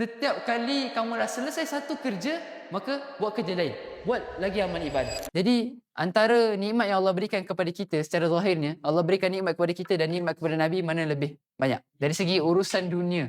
Setiap kali kamu dah selesai satu kerja, maka buat kerja lain. Buat lagi amal ibadah. Jadi antara nikmat yang Allah berikan kepada kita secara zahirnya, Allah berikan nikmat kepada kita dan nikmat kepada Nabi mana lebih banyak. Dari segi urusan dunia.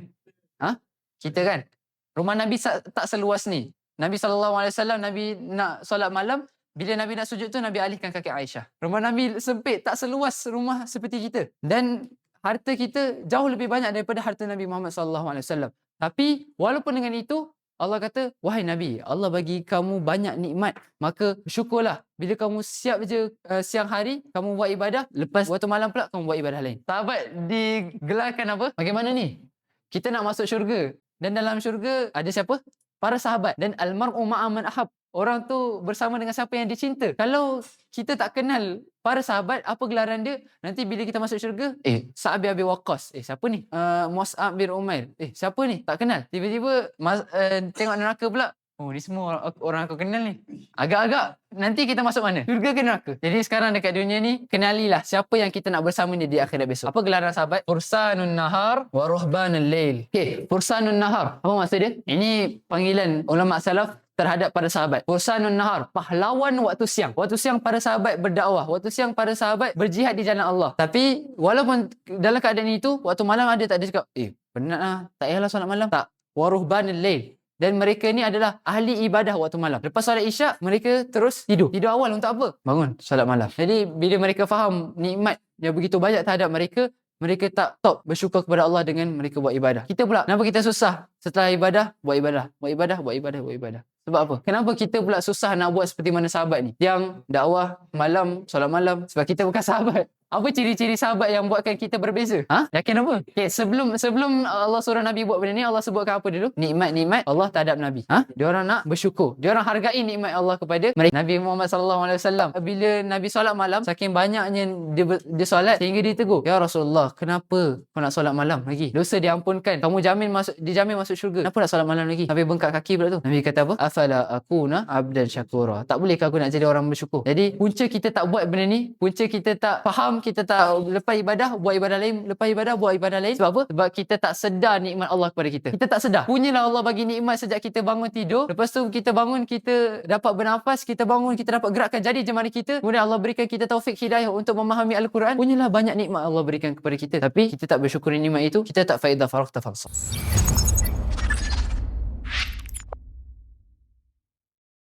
Ha? Kita kan? Rumah Nabi tak seluas ni. Nabi SAW, Nabi nak solat malam, bila Nabi nak sujud tu, Nabi alihkan kaki Aisyah. Rumah Nabi sempit, tak seluas rumah seperti kita. Dan harta kita jauh lebih banyak daripada harta Nabi Muhammad SAW. Tapi walaupun dengan itu, Allah kata, wahai Nabi, Allah bagi kamu banyak nikmat. Maka syukurlah. Bila kamu siap je uh, siang hari, kamu buat ibadah. Lepas waktu malam pula, kamu buat ibadah lain. Sahabat digelarkan apa? Bagaimana ni? Kita nak masuk syurga. Dan dalam syurga ada siapa? Para sahabat. Dan almar'u ma'aman ahab. Orang tu bersama dengan siapa yang dicinta. Kalau kita tak kenal para sahabat, apa gelaran dia? Nanti bila kita masuk syurga, eh, Sa'ab bin Abi Waqqas. Eh, siapa ni? Uh, Mus'ab bin Umair. Eh, siapa ni? Tak kenal. Tiba-tiba mas, uh, tengok neraka pula. Oh, ni semua orang, orang aku kenal ni. Agak-agak nanti kita masuk mana? Syurga ke neraka? Jadi sekarang dekat dunia ni, kenalilah siapa yang kita nak bersama ni di akhirat besok. Apa gelaran sahabat? Fursanun nahar wa ruhbanul lail. Okay, fursanun nahar. Apa maksud dia? Ini panggilan ulama salaf terhadap para sahabat. Fursanun nahar, pahlawan waktu siang. Waktu siang para sahabat berdakwah. Waktu siang para sahabat berjihad di jalan Allah. Tapi walaupun dalam keadaan itu, waktu malam ada tak ada cakap, eh penat lah, tak payahlah solat malam. Tak. Waruhbanul lail. Dan mereka ni adalah ahli ibadah waktu malam. Lepas solat isyak, mereka terus tidur. Tidur awal untuk apa? Bangun solat malam. Jadi bila mereka faham nikmat yang begitu banyak terhadap mereka, mereka tak stop bersyukur kepada Allah dengan mereka buat ibadah. Kita pula, kenapa kita susah setelah ibadah, buat ibadah. Buat ibadah, buat ibadah, buat ibadah. Sebab apa? Kenapa kita pula susah nak buat seperti mana sahabat ni? Yang dakwah malam, solat malam. Sebab kita bukan sahabat. Apa ciri-ciri sahabat yang buatkan kita berbeza? Ha? Yakin apa? Okay, sebelum sebelum Allah suruh Nabi buat benda ni, Allah sebutkan apa dulu? Nikmat-nikmat Allah terhadap Nabi. Ha? Dia orang nak bersyukur. Dia orang hargai nikmat Allah kepada mereka. Nabi Muhammad sallallahu alaihi wasallam bila Nabi solat malam, saking banyaknya dia dia solat sehingga dia tegur, "Ya Rasulullah, kenapa kau nak solat malam lagi? Dosa diampunkan. Kamu jamin masuk dijamin masuk syurga. Kenapa nak solat malam lagi?" Nabi bengkak kaki pula tu. Nabi kata apa? Afala akuna abdan syakura. Tak bolehkah aku nak jadi orang bersyukur? Jadi punca kita tak buat benda ni, punca kita tak faham, kita tak lepas ibadah buat ibadah lain, lepas ibadah buat ibadah lain. Sebab apa? Sebab kita tak sedar nikmat Allah kepada kita. Kita tak sedar. Punyalah Allah bagi nikmat sejak kita bangun tidur. Lepas tu kita bangun, kita dapat bernafas, kita bangun, kita dapat gerakkan jadi jemari kita. Kemudian Allah berikan kita taufik hidayah untuk memahami Al-Quran. Punyalah banyak nikmat Allah berikan kepada kita. Tapi kita tak bersyukuri nikmat itu, kita tak faedah faraq tafasal.